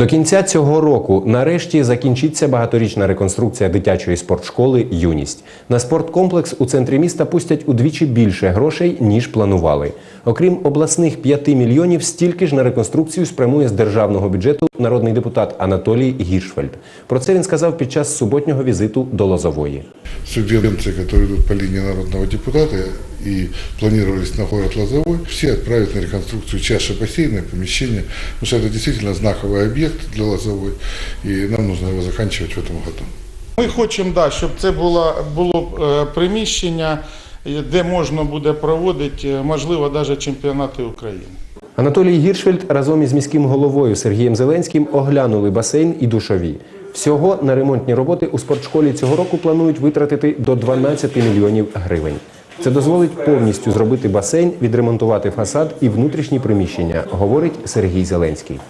До кінця цього року нарешті закінчиться багаторічна реконструкція дитячої спортшколи Юність. На спорткомплекс у центрі міста пустять удвічі більше грошей ніж планували. Окрім обласних 5 мільйонів, стільки ж на реконструкцію спрямує з державного бюджету народний депутат Анатолій Гіршфельд. Про це він сказав під час суботнього візиту до Лозової. Субвенции, которые идут по линии народного депутата и планировались на город Лозовой, все отправят на реконструкцию чаши бассейна, помещения, потому что это действительно знаковый объект для Лозовой, и нам нужно его заканчивать в этом году. Ми хочемо, да, щоб це було, було е, приміщення, е, де можна буде проводити, е, можливо, навіть чемпіонати України. Анатолій Гіршфельд разом із міським головою Сергієм Зеленським оглянули басейн і душові. Всього на ремонтні роботи у спортшколі цього року планують витратити до 12 мільйонів гривень. Це дозволить повністю зробити басейн, відремонтувати фасад і внутрішні приміщення, говорить Сергій Зеленський.